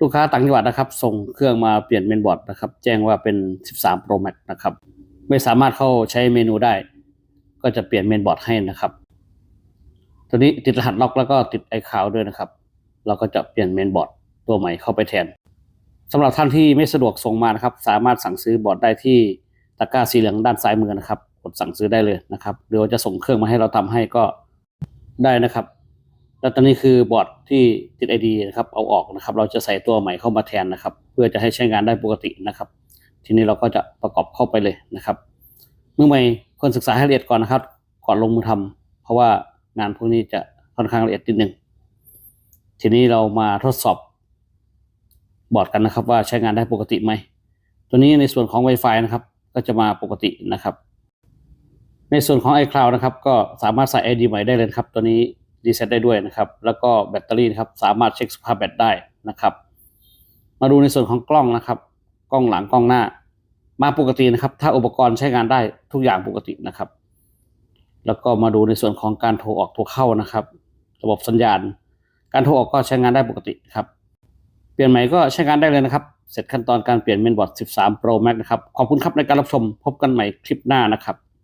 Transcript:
ลูกค้าต่างจังหวัดนะครับ ส่งเครื่องมาเปลี่ยนเมนบอร์ดนะครับ แจ้งว่าเป็น 13 Pro Max นะครับ ไม่สามารถเข้าใช้เมนูได้ ก็จะเปลี่ยนเมนบอร์ดให้นะครับ ตัวนี้ติดรหัสล็อกแล้วก็ติดไอคาวด้วยนะครับ เราก็จะเปลี่ยนเมนบอร์ดตัวใหม่เข้าไปแทนสำหรับท่านที่ไม่สะดวกส่งมานะครับ สามารถสั่งซื้อบอร์ดได้ที่ตะกร้าสีเหลืองด้านซ้ายมือนะครับ กดสั่งซื้อได้เลยนะครับหรือว่าจะส่งเครื่องมาให้เราทำให้ก็ได้นะครับ แล้วตอนนี้คือบอร์ดที่ติดไอดีนะครับเอาออกนะครับ เราจะใส่ตัวใหม่เข้ามาแทนนะครับ เพื่อจะให้ใช้งานได้ปกตินะครับ ทีนี้เราก็จะประกอบเข้าไปเลยนะครับ เมื่อใหม่ควรศึกษาให้ละเอียดก่อนนะครับ ก่อนลงมือทำเพราะว่างานพวกนี้จะค่อนข้างละเอียดนิดนึงทีนี้เรามาทดสอบบอร์ดกันนะครับ ว่าใช้งานได้ปกติไหมตัวนี้ในส่วนของ Wi-Fi นะครับ ก็จะมาปกตินะครับ ในส่วนของ iCloud นะครับ ก็สามารถใส่ ID ใหม่ได้เลยครับ ตัวนี้ รีเซ็ตได้ด้วยนะครับ แล้วก็แบตเตอรี่นะครับสามารถเช็คสภาพแบตได้นะครับ มาดูในส่วนของกล้องนะครับ กล้องหลังกล้องหน้า มาปกตินะครับ ถ้าอุปกรณ์ใช้งานได้ทุกอย่างปกตินะครับ แล้วก็มาดูในส่วนของการโทรออกโทรเข้านะครับ ระบบสัญญาณ การโทรออกก็ใช้งานได้ปกติครับ เปลี่ยนใหม่ก็ใช้งานได้เลยนะครับ เสร็จขั้นตอนการเปลี่ยนเมนบอร์ด 13 Pro Max นะครับ ขอบคุณครับในการรับชม พบกันใหม่คลิปหน้านะครับ